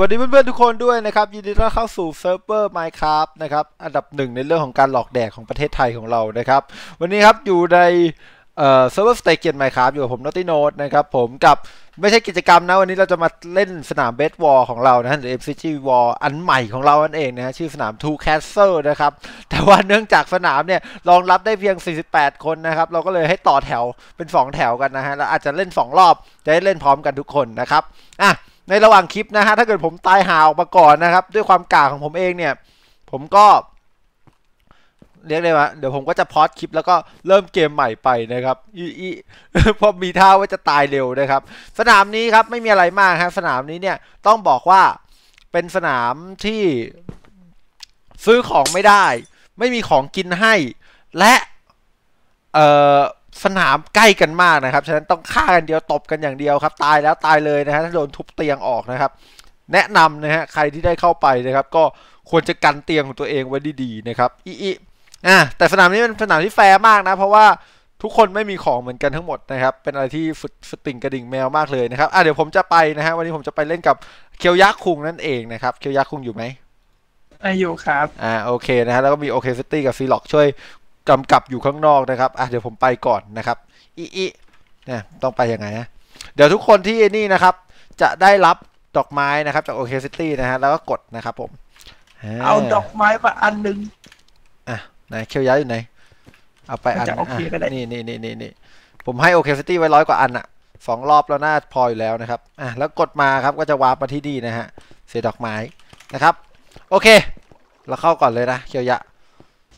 วัสดีเพื่อนๆทุกคนด้วยนะครับ ยินดีต้อนรับเข้าสู่เซิร์ฟเวอร์ Minecraft นะครับ อันดับหนึ่งในเรื่องของการหลอกแดกของประเทศไทยของเรานะครับ วันนี้ครับอยู่ในเอ่อเซิร์ฟเวอร์สเตเกียนไมค์ครับอยู่กับผมนอตตี้โนดนะครับผมกับไม่ใช่กิจกรรมนะ วันนี้เราจะมาเล่นสนามเบสบอลของเรานะหรือ MCG Wall อันใหม่ของเรานั่นเองนะฮะชื่อสนาม Two Castle นะครับ แต่ว่าเนื่องจากสนามเนี่ยรองรับได้เพียง 48 คนนะครับ เราก็เลยให้ต่อแถวเป็น 2 แถวกันนะฮะแล้วอาจจะเล่น 2 รอบ จะได้เล่นพร้อมกันทุกคนนะครับอะ ในระหว่างคลิปนะฮะถ้าเกิดผมตายหาออกมาก่อนนะครับ ด้วยความกากของผมเองเนี่ย ผมก็ เรียกได้ว่าเดี๋ยวผมก็จะพอดคลิปแล้วก็เริ่มเกมใหม่ไปนะครับอีอีเพราะมีท่าว่าจะตายเร็วนะครับ สนามนี้ครับไม่มีอะไรมากครับสนามนี้เนี่ยต้องบอกว่าเป็นสนามที่ซื้อของไม่ได้ ไม่มีของกินให้ และเอ่อ สนามใกล้กันมากนะครับ ฉะนั้นต้องฆ่ากันเดียวตบกันอย่างเดียวครับ ตายแล้วตายเลยนะฮะถ้าโดนทุบเตียงออกนะครับ แนะนำนะฮะใครที่ได้เข้าไปนะครับ ก็ควรจะกันเตียงของตัวเองไว้ดีๆนะครับอีอีอะแต่สนามนี้เป็นสนามที่แฟร์มากนะ เพราะว่าทุกคนไม่มีของเหมือนกันทั้งหมดนะครับ เป็นอะไรที่ฟุดฟุดติ่งกระดิ่งแมวมากเลยนะครับอะเดี๋ยวผมจะไปนะฮะวันนี้ผมจะไปเล่นกับเคียวยักษ์คุงนั่นเองนะครับเคียวยักษ์คุงอยู่ไหมอายุครับ อ่าโอเคนะฮะแล้วก็มีโอเคซิตี้กับซีล็อกช่วย กำกับอยู่ข้างนอกนะครับอะเดี๋ยวผมไปก่อนนะครับอีอีเนี่ยต้องไปยังไงนะเดี๋ยวทุกคนที่นี่นะครับ จะได้รับดอกไม้นะครับจากโอเคซิตี้นะฮะแล้วก็กดนะครับผมเอาดอกไม้มาอันหนึ่งอะไหนเคียวย้ายอยู่ไหนเอาไปอันจะโอเคก็ได้อะนี่นี่นี่นี่นี่ผมให้โอเคซิตี้ไว้ร้อยกว่าอันอะสองรอบแล้วน่าพออยู่แล้วนะครับอะแล้วกดมาครับก็จะวาร์ปมาที่ดีนะฮะเสียดอกไม้นะครับ โอเค เราเข้าก่อนเลยนะเคียวยะ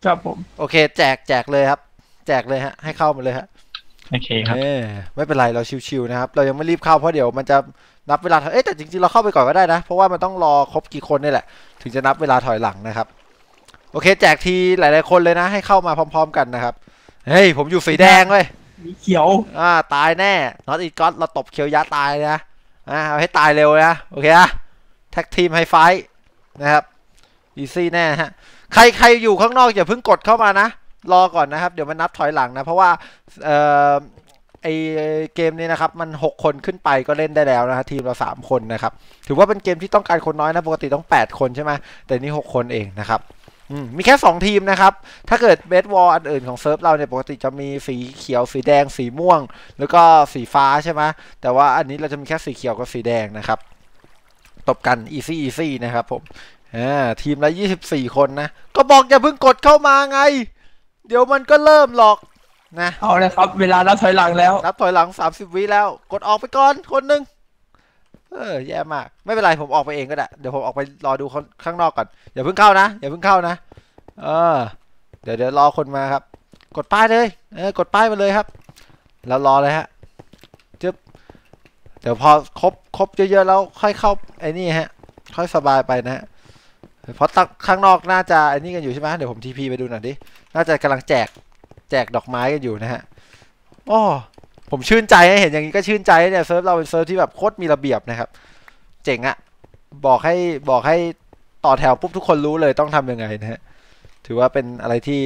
ครับผม โอเค แจกแจกเลยครับ แจกเลยฮะ ให้เข้ามาเลยฮะโอเคครับเออไม่เป็นไรเราชิวๆนะครับ เรายังไม่รีบเข้าเพราะเดี๋ยวมันจะนับเวลาเอ้ยแต่จริงๆเราเข้าไปก่อนก็ได้นะ เพราะว่ามันต้องรอครบกี่คนนี่แหละ ถึงจะนับเวลาถอยหลังนะครับ โอเค แจกทีหลายๆคนเลยนะ ให้เข้ามาพร้อม ๆ กันนะครับเฮ้ยผมอยู่สีแดงเว้ยมีเขียวอ่าตายแน่นอตอีก o อตเราตบเคียวยะตายเลยนะอ่าเอาให้ตายเร็วนะโอเคอะแท็กทีมไฮไฟท์นะครับอีซี่แน่ฮะ ใครใครอยู่ข้างนอกอย่าเพิ่งกดเข้ามานะ รอก่อนนะครับ เดี๋ยวมันนับถอยหลังนะ เพราะว่าเออไอเกมนี้นะครับ มัน 6 คนขึ้นไปก็เล่นได้แล้วนะฮะทีมเรา 3 คนนะครับ ถือว่าเป็นเกมที่ต้องการคนน้อยนะปกติต้อง 8 คนใช่ไหมแต่นี่ 6 คนเองนะครับมีแค่ 2 ทีมนะครับ ถ้าเกิดเบสบอลอันอื่นของเซิร์ฟเราเนี่ยปกติจะมีสีเขียว สีแดง สีม่วง แล้วก็สีฟ้าใช่ไหมแต่ว่าอันนี้เราจะมีแค่สีเขียวกับสีแดงนะครับ ตบกัน easy easy นะครับผม อ่าทีมละ 24 คนนะ ก็บอกอย่าเพิ่งกดเข้ามาไง เดี๋ยวมันก็เริ่มหรอกนะเอาเลยครับ เวลานับถอยหลังแล้ว นับถอยหลัง 30 วิแล้ว กดออกไปก่อนคนหนึ่งเออแย่มาก ไม่เป็นไรผมออกไปเองก็ได้ เดี๋ยวผมออกไปรอดูคนข้างนอกก่อน อย่าเพิ่งเข้านะ อย่าเพิ่งเข้านะ เออ เดี๋ยวเดี๋ยวรอคนมาครับ กดป้ายเลย เออ กดป้ายมาเลยครับ แล้วรอเลยฮะจึ๊บ เดี๋ยวพอครบครบเยอะๆแล้วค่อยเข้าไอ้นี่ฮะ ค่อยสบายไปนะฮะ เพราะตั้งข้างนอกน่าจะไอ้นี่กันอยู่ใช่ไหมเดี๋ยวผมทีพีไปดูหน่อยดิ น่าจะกำลังแจกแจกดอกไม้กันอยู่นะฮะโอ้ผมชื่นใจเห็นอย่างนี้ก็ชื่นใจเนี่ยเซิร์ฟเราเป็นเซิร์ฟที่แบบโคตรมีระเบียบนะครับ เจ๋งอะบอกให้บอกให้ต่อแถวปุ๊บทุกคนรู้เลยต้องทำยังไงนะฮะถือว่าเป็นอะไรที่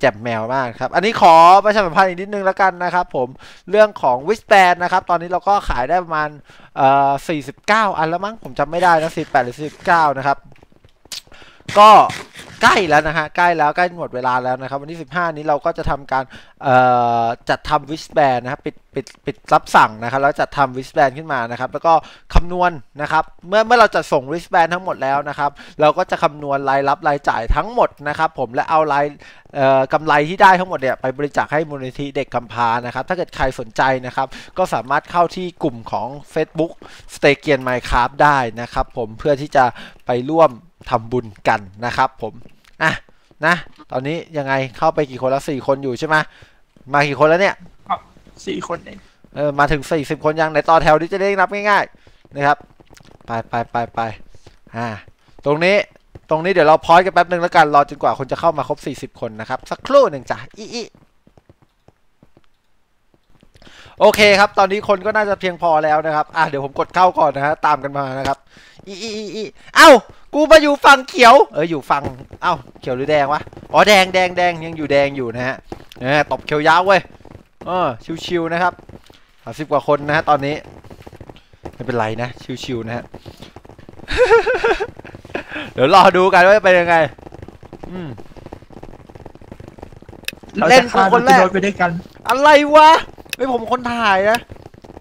แจ่มแมวมากครับ อันนี้ขอประชาสัมพันธ์อีกนิดนึงแล้วกันนะครับผม เรื่องของวิสแ a นนะครับ ตอนนี้เราก็ขายได้ประมาณเอ่อ49 อันแล้วมั้ง ผมจำไม่ได้นะ 48 หรือ 49 นะครับ ก็ใกล้แล้วนะฮะใกล้แล้วใกล้หมดเวลาแล้วนะครับ วันที่ 15 นี้เราก็จะทำการจัดทำวิสแ a นนะครับปิดปิดปิดรับสั่งนะครับแล้วจัดทำวิสแ a นขึ้นมานะครับ แล้วก็คำนวณนะครับ เมื่อเมื่อเราจัดส่งวิสแ a นทั้งหมดแล้วนะครับ เราก็จะคำนวณรายรับรายจ่ายทั้งหมดนะครับ ผมและเอารายกำไรที่ได้ทั้งหมดเนี่ยไปบริจาคให้มูลนิธิเด็กกำพร้านะครับ ถ้าเกิดใครสนใจนะครับ ก็สามารถเข้าที่กลุ่มของ Facebook s t a k i a n Minecraft ได้นะครับ ผมเพื่อที่จะไปร่วม ทำบุญกันนะครับ ผมอะนะ ตอนนี้ยังไงเข้าไปกี่คนแล้วสี่คนอยู่ใช่ไหมมากี่คนแล้วเนี่ยสี่คนเองเออมาถึง40คนยังในต่อแถวที่จะได้นับง่ายๆนะครับ ไปไปไปไปอ่า ตรงนี้ตรงนี้เดี๋ยวเราพอยกันแป๊บหนึ่งแล้วกันรอจนกว่าคนจะเข้ามาครบ40คนนะครับ สักครู่หนึ่งจ้ะอีอีโอเคครับ ตอนนี้คนก็น่าจะเพียงพอแล้วนะครับ อะเดี๋ยวผมกดเข้าก่อนนะฮะตามกันมานะครับ อีอีอีอีเอ้ากูมาอยู่ฝั่งเขียว เอออยู่ฝั่ง เอ้า เขียวหรือแดงวะ อ๋อแดงแดงแดงยังอยู่แดงอยู่นะฮะเออตบเขียวยาวเว้ยเออชิวๆนะครับสามสิบกว่าคนนะฮะตอนนี้ ไม่เป็นไรนะ ชิวๆนะฮะ เดี๋ยวรอดูกันว่าจะเป็นยังไง อืมเราเล่จะนฆ่าคนแรกโดนไปด้วยกัน อะไรวะ ไม่ผมคนถ่ายนะ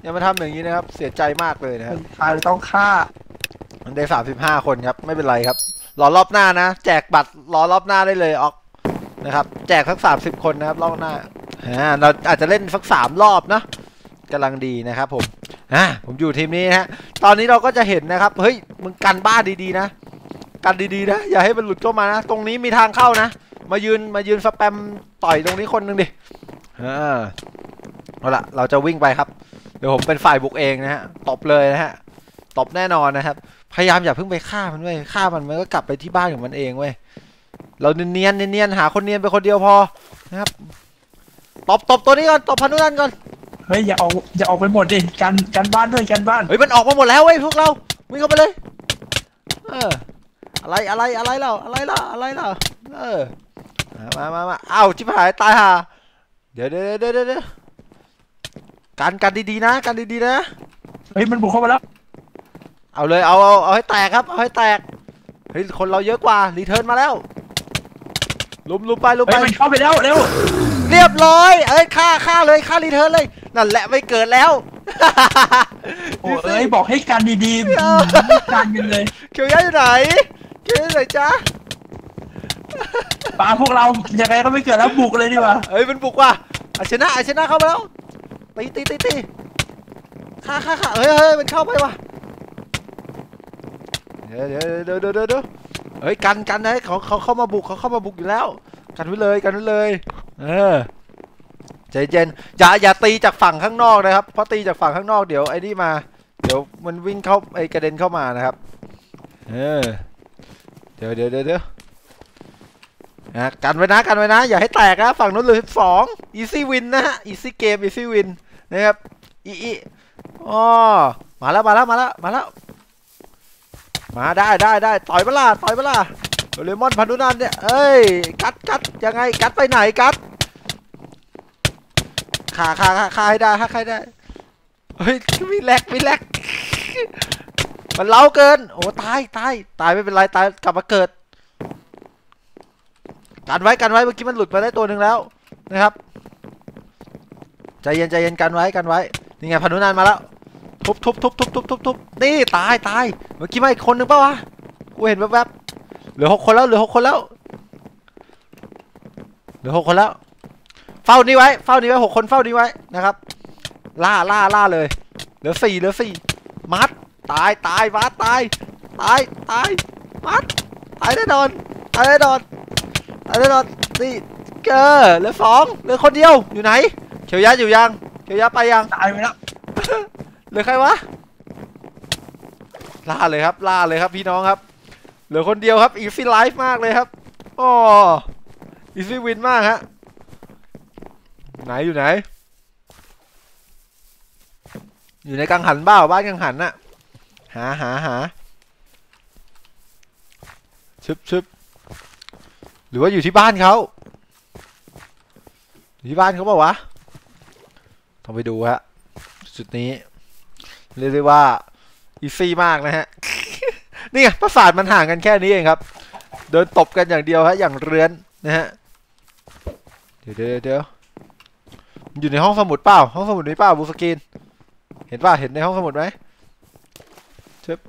อย่ามาทำอย่างนี้นะครับ เสียใจมากเลยนะครับตายต้องฆ่ามัน ได้สามสิบห้าคนครับ ไม่เป็นไรครับ รอรอบหน้านะ แจกบัตรรอรอบหน้าได้เลยออกนะครับ แจกสักสามสิบคนนะครับรอบหน้าอ่าเราอาจจะเล่นสักสามรอบนะกำลังดีนะครับผมอ่าผมอยู่ทีมนี้นะฮะ ตอนนี้เราก็จะเห็นนะครับ เฮ้ยมึงกันบ้านดีๆนะ กันดีๆนะ อย่าให้มันหลุดเข้ามานะ ตรงนี้มีทางเข้านะ มายืนมายืนสแปมต่อยตรงนี้คนหนึ่งดิ อ่า เอาละเราจะวิ่งไปครับ เดี๋ยวผมเป็นฝ่ายบุกเองนะฮะ ตบเลยนะฮะ ตบแน่นอนนะครับ พยายามอย่าเพิ่งไปฆ่ามันเว้ยฆ่ามันมันก็กลับไปที่บ้านของมันเองเว้ยเราเนียนๆเนียนๆหาคนเนียนไปคนเดียวพอนะครับตบตบตัวนี้ก่อนตบพันุนันก่อนเฮ้ยอย่าออกอย่าออกไปหมดดิกันกันบ้านด้วยกันบ้านเฮ้ยมันออกมาหมดแล้วเว้ยพวกเราวิ่งเข้าไปเลย เออ อะไรอะไรอะไรเราอะไรล่ะอะไรล่ะเออมามามาอ้าวชิบหายตายห่าเดี๋ยวเดี๋ยวเดี๋ยวเดี๋ยวเดี๋ยวกันกันดีๆนะกันดีๆนะเฮ้ยมันบุกเข้ามาแล้ว เอาเลยเอาเอาเอาให้แตกครับเอาให้แตกเฮ้ยคนเราเยอะกว่ารีเทิร์นมาแล้วลุมลุมไปลุมเฮ้ไปยมันเข้าไปแล้วเร็วเรียบร้อยเอ้ยฆ่าฆ่าเลยฆ่ารีเทิร์นเลยนั่นแหละไม่เกิดแล้วโอ้เอ้ยบอกให้กันดีๆเออไม่กันกันเลยเขียวย้ายอยู่ไหนเขียวย้ายอยู่ไหนจ๊ะปาพวกเรายังไงก็ไม่เกิดแล้วบุกเลยดีกว่าเอ้ยมันบุกว่ะอาชนะอาชนะเข้ามาแล้วตีตีตีตีฆ่าฆ่าฆ่าเฮ้ยเฮ้ยมันเข้าไปว่ะ เดี๋ยวเดี๋ยวเดี๋ยวเดี๋ยวเฮ้ยกันกันนะเขาเขาเข้ามาบุกเขาเข้ามาบุกอยู่แล้ว กันไว้เลยกันไว้เลย เออใจเย็นอย่าอย่าตีจากฝั่งข้างนอกนะครับเพราะตีจากฝั่งข้างนอกเดี๋ยวไอ้นี่มา เดี๋ยวมันวิ่งเข้าไอ้กระเด็นเข้ามานะครับ เออเดี๋ยวเดี๋ยวเดี๋ยวเดี๋ยวนะกันไว้นะกันไว้นะ อย่าให้แตกนะฝั่งนู้นเลือสิบสอง easy win นนะฮะ easy game easy win นะครับอีอีอ๋อมาแล้วมาแล้วมาแล้วมาแล้ว มาได้ได้ได้ต่อยเปะล่าต่อยเปะล่าโดเรมอนพันธุนันเนี่ยเอ้ยกัดกัดยังไงกัดไปไหนกัดขาขาขาขาให้ได้ขาให้ได้เฮ้ยมีแลกมีแลกมันเล้าเกิน โอ้ตายตายตายไม่เป็นไรตายกลับมาเกิดกันไว้กันไว้เมื่อกี้มันหลุดมาได้ตัวหนึ่งแล้วนะครับใจเย็นใจเย็นกันไว้กันไว้นี่ไงพันธุนันมาแล้ว ทุบทุบทุบทุบทุบทุบทุบนี่ตายตายเมื่อกี้มาอีกคนหนึ่งปะวะกูเห็นแวบๆเหลือหกคนแล้วเหลือหกคนแล้วเหลือหกคนแล้ว เฝ้านี้ไว้ เฝ้านี้ไว้หกคนเฝ้านี้ไว้นะครับ ล่าล่าล่าเลยเหลือสี่เหลือสี่มัดตายตายมัดตายตายตายมัดตายแน่นอนตายแน่นอนตายแน่นอนนี่เกอเหลือสองเหลือคนเดียวอยู่ไหน เขียวยะอยู่ยังเขียวยะไปยังตายไปแล้ว ลือใครวะล่าเลยครับล่าเลยครับพี่น้องครับ เหลือคนเดียวครับอีซี่ไลฟ์มากเลยครับอ๋ออีซี่วินมากฮะไหนอยู่ไหน อยู่ในกังหันบ้าบ้านกังหันน่ะหาหาหาชึบชึบหรือว่าอยู่ที่บ้านเขาที่บ้านเขาเปล่าวะต้องไปดูฮะจุดนี้ เรียกได้ว่าอีซี่มากนะฮะนี่ไงประสาทมันห่างกันแค่นี้เองครับ เดินตบกันอย่างเดียวฮะอย่างเรือนนะฮะเดี๋ยวเดี๋ยวเดี๋ยวอยู่ในห้องสมุดเปล่า ห้องสมุดนี้เปล่าบูสกินเห็นป่ะเห็นในห้องสมุดไหมชึบ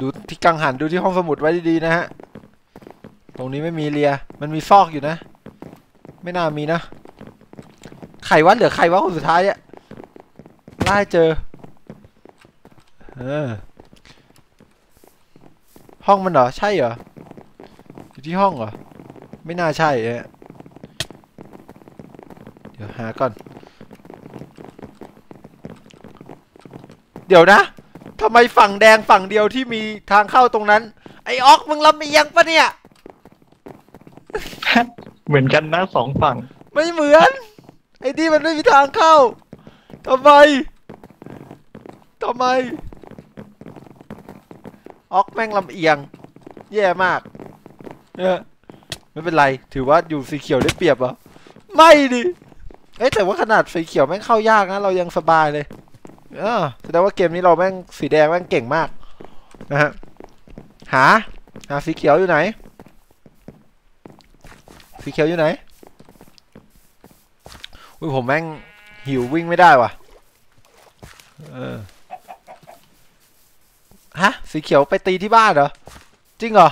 ดูที่กังหันดูที่ห้องสมุดไว้ดีๆนะฮะตรงนี้ไม่มีเรีย มันมีซอกอยู่นะ ไม่น่ามีนะใครวะเหลือใครวะคนสุดท้ายเนี่ย ไล่เจอ เออ ห้องมันเหรอ ใช่เหรอ อยู่ที่ห้องเหรอ ไม่น่าใช่เอะเดี๋ยวหาก่อน เดี๋ยวนะทำไมฝั่งแดงฝั่งเดียวที่มีทางเข้าตรงนั้น ไอ้ออกมึงลำเอียงปะเนี่ย เหมือนกันนะสองฝั่ง ไม่เหมือน ไอ้นี่มันไม่มีทางเข้าทำไมทำไม ออกแม่งลำเอียง แย่มาก เนี่ยไม่เป็นไรถือว่าอยู่สีเขียวได้เปรียบเหรอไม่ดิเอ้ยแต่ว่าขนาดสีเขียวแม่งเข้ายากนะ เรายังสบายเลยเออแสดงว่าเกมนี้เราแม่งสีแดงแม่งเก่งมากนะฮะหาหาสีเขียวอยู่ไหน สีเขียวอยู่ไหนอุ้ยผมแม่งหิววิ่งไม่ได้ว่ะ เออ ฮะ สีเขียวไปตีที่บ้านเหรอ จริงเหรอ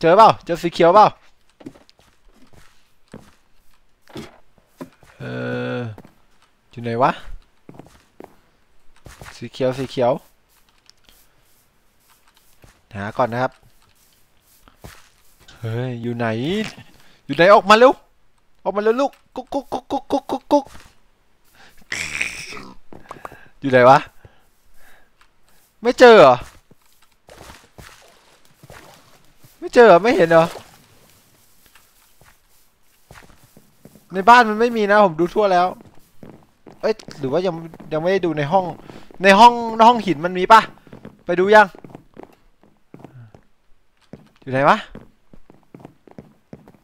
เจอเปล่า เจอสีเขียวเปล่า เออ อยู่ไหนวะ สีเขียว สีเขียว หาก่อนนะครับ เฮ้ย อยู่ไหน อยู่ไหนออกมาเร็ว ออกมาเร็วลูก กุ๊กกุ๊กกุ๊กกุ๊กกุ๊กกุ๊กกุ๊ก อยู่ไหนวะ ไม่เจอเหรอ ไม่เจอเหรอ ไม่เห็นเหรอ ในบ้านมันไม่มีนะ ผมดูทั่วแล้ว เอ้ย หรือว่ายังยังไม่ได้ดูในห้อง ในห้องห้องหินมันมีปะไปดูยัง อยู่ไหนวะ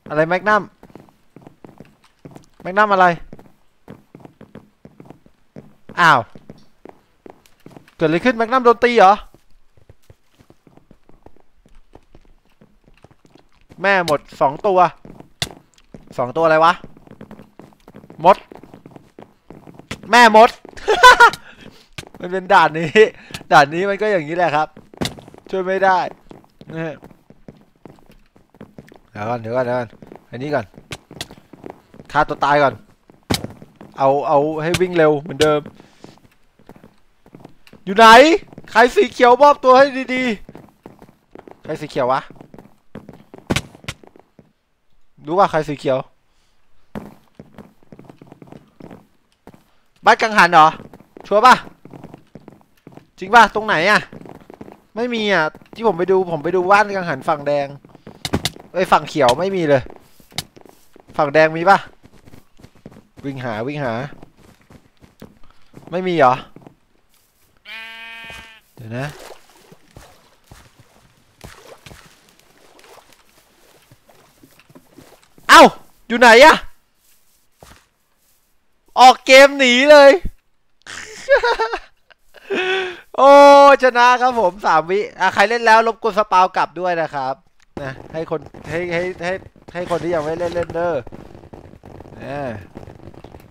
อะไรแมกนัมแมกนัมอะไร อ้าว เกิดอะไรขึ้นแมกนัมโดนตีเหรอ แม่หมดสองตัว สองตัวอะไรวะ มด แม่มด มันเป็นด่านนี้ ด่านนี้มันก็อย่างนี้แหละครับ ช่วยไม่ได้นะเดี๋ยวก่อนเดี๋ยวก่อนเดี๋ยวก่อนอันนี้ก่อนฆ่าตัวตายก่อน เอา เอาให้วิ่งเร็วเหมือนเดิม อยู่ไหน ใครสีเขียวมอบตัวให้ดีๆ ใครสีเขียววะ รู้ว่าใครสีเขียว บ้านกังหันเหรอ ชัวร์ป่ะ จริงป่ะ ตรงไหนอะ ไม่มีอะ ที่ผมไปดูผมไปดูบ้านกังหันฝั่งแดง เอ้ยฝั่งเขียวไม่มีเลย ฝั่งแดงมีป่ะ วิ่งหาวิ่งหา ไม่มีเหรอ ดี๋ยวนะเอ้า อยู่ไหนอะออกเกมหนีเลย โอ้ชนะครับผมสามวิอะใครเล่นแล้วรบกวนสปาวกลับด้วยนะครับนะให้คนให้ให้ให้ให้คนที่ยังไม่เล่นเล่นเด้อเออ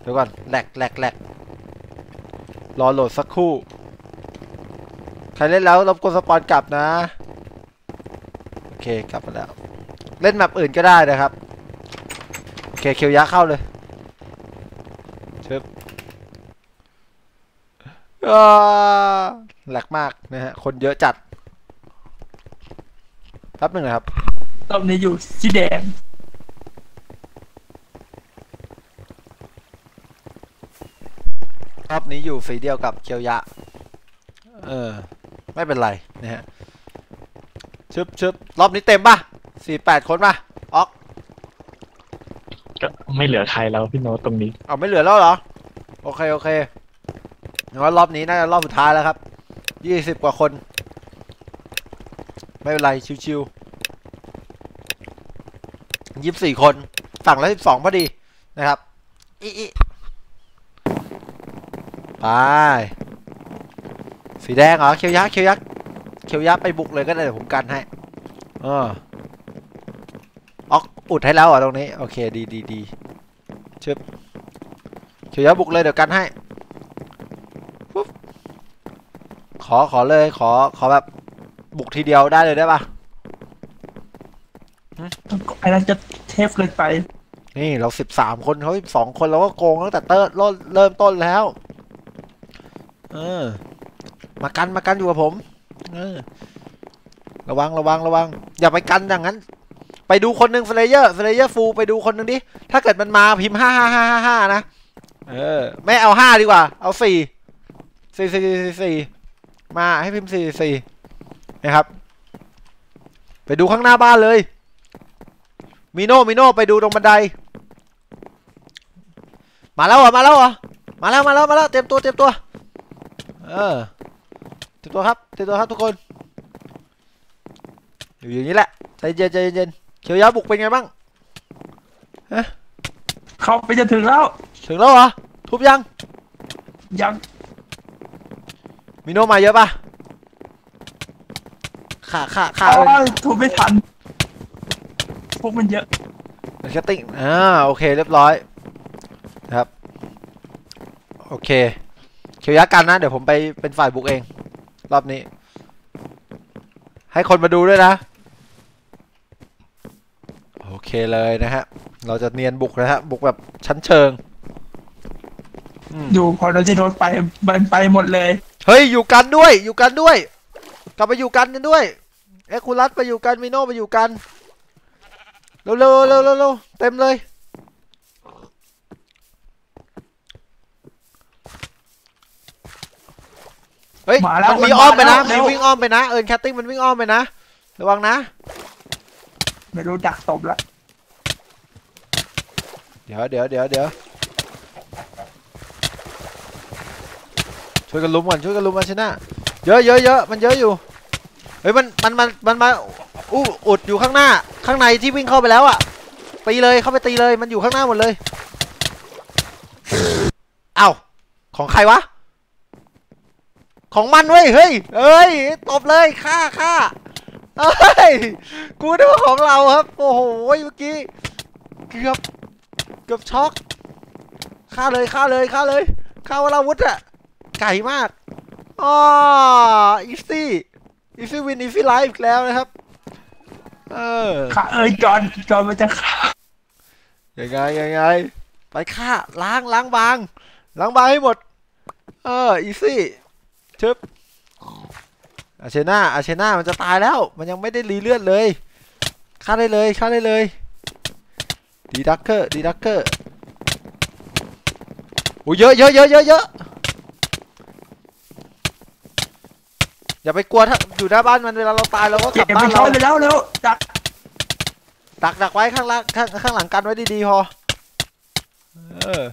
เดี๋ยวก่อนแหลกแหลกแหลกรอโหลดสักครู่ ใครเล่นแล้วรบกวนสปอนกลับนะ โอเคกลับมาแล้ว เล่นแมปอื่นก็ได้นะครับ โอเคเคียวยะเข้าเลยชึบอ่าแหลกมากนะฮะ คนเยอะจัดแป๊บหนึ่งนะครับรอบนี้อยู่สีแดงรอบนี้อยู่สีเดียวกับเคียวยะ เออ ไม่เป็นไรนะฮะชึบชึบรอบนี้เต็มป่ะสี่แปดคนป่ะออกก็ไม่เหลือใครแล้วพี่โน้ตตรงนี้เอาไม่เหลือแล้วเหรอ โอเคโอเคงั้นว่ารอบนี้น่าจะรอบสุดท้ายแล้วครับยี่สิบกว่าคน ไม่เป็นไรชิวๆยี่สิบสี่คนฝั่งละสิบสองพอดีนะครับอีอีไป สีแดงเหรอเขียวยักษ์เขียวยักษ์เขียวยักษ์ไปบุกเลยก็ได้เดี๋ยวผมกันให้เออออกอุดให้แล้วเหรอตรงนี้ โอเคดีดีดีเขียวยะบุกเลยเดี๋ยวกันให้ปุ๊บขอขอเลยขอขอแบบบุกทีเดียวได้เลยได้ปะไอ้นั้นจะเทพเกินไป นี่เราสิบสามคนเขาสิบสองคนเราก็โกงตั้งแต่เติร์เริ่มเริ่มต้นแล้ว เออ มากันมากันอยู่กับผม เออ ระวังระวังระวัง อย่าไปกันอย่างนั้น ไปดูคนหนึ่งเฟลเยอร์เฟลเยอร์ฟูไปดูคนหนึ่งดิ ถ้าเกิดมันมาพิมพ์ห้าห้าห้าห้าห้านะ เออ ไม่เอาห้าดีกว่า เอาสี่สี่สี่สี่สี่มาให้พิมพ์สี่สี่นะครับ ไปดูข้างหน้าบ้านเลย มิโน่มิโน่ไปดูตรงบันได มาแล้วเหรอมาแล้วเหรอมาแล้วมาแล้วมาแล้วเตรียมตัวเตรียมตัว เออ เตรียมตัวครับเตรียมตัวครับทุกคน อยู่อย่างนี้แหละใจเย็นใจเย็นเขียวยาบุกเป็นไงบ้างเข้าไปจะถึงแล้ว ถึงแล้วเหรอทุบยัง ยังมิโนมาเยอะปะฆ่าฆ่าฆ่าโอ้เอิญยถูกไม่ทัน พวกมันเยอะ แคตติ้งอ่าโอเคเรียบร้อยนะครับ โอเคเคียวยักษ์กันนะ เดี๋ยวผมไปเป็นฝ่ายบุกเอง รอบนี้ ให้คนมาดูด้วยนะ โอเคเลยนะฮะ เราจะเนียนบุกนะฮะ บุกแบบชั้นเชิงอืมอยู่พอเราจะโดนไปมันไปหมดเลย เฮ้ย อยู่กันด้วย อยู่กันด้วย กลับไปอยู่กันกันด้วย เอ็กคูลัสไปอยู่กันมิโนไปอยู่กัน เร็วเร็วเร็วเร็วเร็วเต็มเลย เฮ้ยมาแล้วมันมีมันอ้อมไปนะมาแล้วมันวิ่งอ้อมไปนะ เอิร์นแคตติ้งมันวิ่งอ้อมไปนะ ระวังนะ ไม่รู้ดักตบละ เดี๋ยวเดี๋ยวเดี๋ยวเดี๋ยวช่วยกันลุมก่อนช่วยกันลุมมาชนะ เยอะเยอะเยอะมันเยอะอยู่ เฮ้ยมันมันมันมันมาอู้อุดอยู่ข้างหน้า ข้างในที่วิ่งเข้าไปแล้วอะตีเลยเข้าไปตีเลยมันอยู่ข้างหน้าหมดเลย เอ้าของใครวะ ของมันเว้ยเฮ้ยเอ้ยตบเลยฆ่าฆ่าเอ้ยกูนึกว่าของเราครับ โอ้โหเมื่อกี้เกือบเกือบช็อกฆ่าเลยฆ่าเลยฆ่าเลยฆ่าวราวุธอะไก่มากอ๋ออีซี่อีซี่วินอีซี่ไลฟ์แล้วนะครับ เออค่ะเอ้ยจอนจอนมันจะฆ่ายังไงยังไงไปฆ่าล้างล้างบางล้างบางให้หมด เอออีซี่ ชึบอาเชน่าอาเชน่ามันจะตายแล้ว มันยังไม่ได้รีเลือดเลยฆ่าได้เลยฆ่าได้เลยดีดักเกอร์ดีดักเกอร์โอ้เยอะเยอะเยอะเยอะเยอะอย่าไปกลัวถ้าอยู่หน้าบ้านมันเวลาเราตายเราก็กเก็ลับบไปบ้านช้เราอนเลยแล้วเร็วดักดักดักไว้ข้างล่างข้างข้างหลังกันไว้ดีๆพอเออ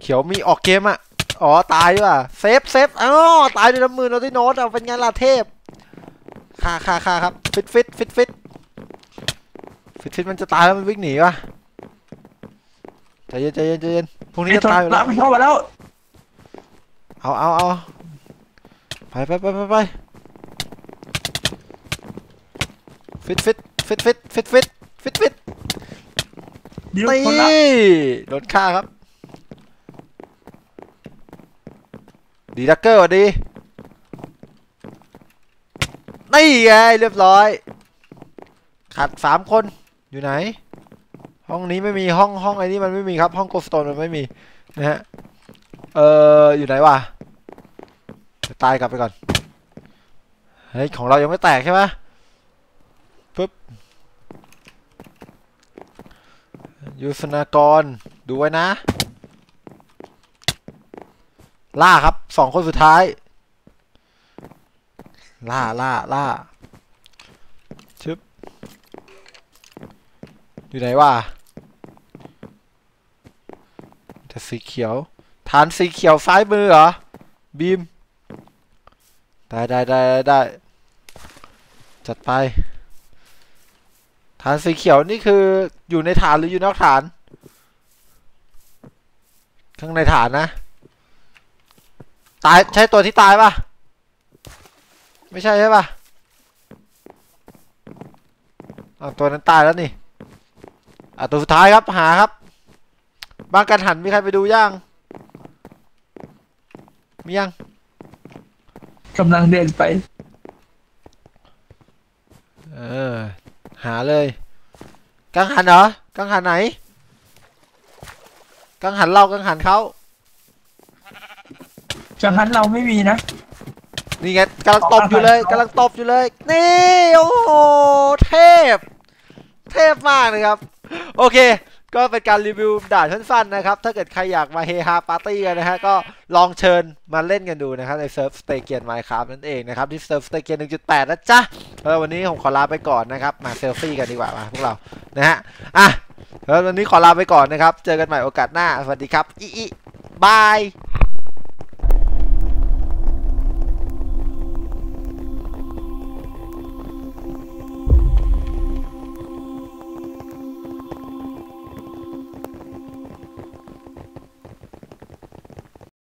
เขียวมีออกเกมอะ อ๋อ ตายว่ะเซฟเซฟอ๋อตายด้วยน้ำมือโนติโนตอะเป็นไงล่ะเทพค่าค่าค่าครับ ฟิตฟิตฟิตฟิตฟิตฟิตมันจะตายแล้วมันวิ่งหนีว่ะใจเย็นใจเย็นใจเย็นพรุ่งนี้ไอ้จะทนตายอยู่ละแล้วมันเข้ามาแล้ว เอาเอาเอาไปไปไปไปไปฟิตฟิตฟิตฟิตฟิตฟิตฟิตฟิตเดี๋ยวนี่คนละโดนฆ่าครับ ดีดักเกอร์สวัสดีนี่ไงเรียบร้อยขาดสามคนอยู่ไหน ห้องนี้ไม่มีห้องห้องไอ้นี่มันไม่มีครับ ห้องโกสโตนมันไม่มีนะฮะเอออยู่ไหนวะตายกลับไปก่อนเฮ้ยของเรายังไม่แตกใช่ไหมปึ๊บยุทธนากรดูไว้นะ ล่าครับสองคนสุดท้าย ล่าล่าล่าชึบอยู่ไหนวะแต่สีเขียว ฐานสีเขียวซ้ายมือเหรอ บีม ได้ได้ได้ได้ได้จัดไป ฐานสีเขียวนี่คืออยู่ในฐานหรืออยู่นอกฐาน ข้างในฐานนะ ตายใช่ตัวที่ตายปะไม่ใช่ใช่ปะอะตัวนั้นตายแล้วนี่อะตัวสุดท้ายครับหาครับบ้านกันหันมีใครไปดูยังมียังกำลังเดินไป เออ หาเลย กังหันเหรอ กังหันไหน กังหันเรากังหันเขา จังนั้นเราไม่มีนะ นี่ไงกำลังตบอยู่เลยกำลังตบอยู่เลย นี่โอ้โหเทพ เทพมากนะครับ โอเค ก็เป็นการรีวิวด่านสั้นๆนะครับ ถ้าเกิดใครอยากมาเฮฮาปาร์ตี้กันนะฮะ ก็ลองเชิญมาเล่นกันดูนะครับ ในเซิร์ฟสเตเกียนไมค์ครับนั่นเองนะครับ ที่เซิร์ฟสเตเกียน1.8นะจ๊ะแล้ววันนี้ผมขอลาไปก่อนนะครับ มาเซลฟี่กันดีกว่ามาพวกเรานะฮะอะแล้ววันนี้ขอลาไปก่อนนะครับ เจอกันใหม่โอกาสหน้า สวัสดีครับ อีอีบาย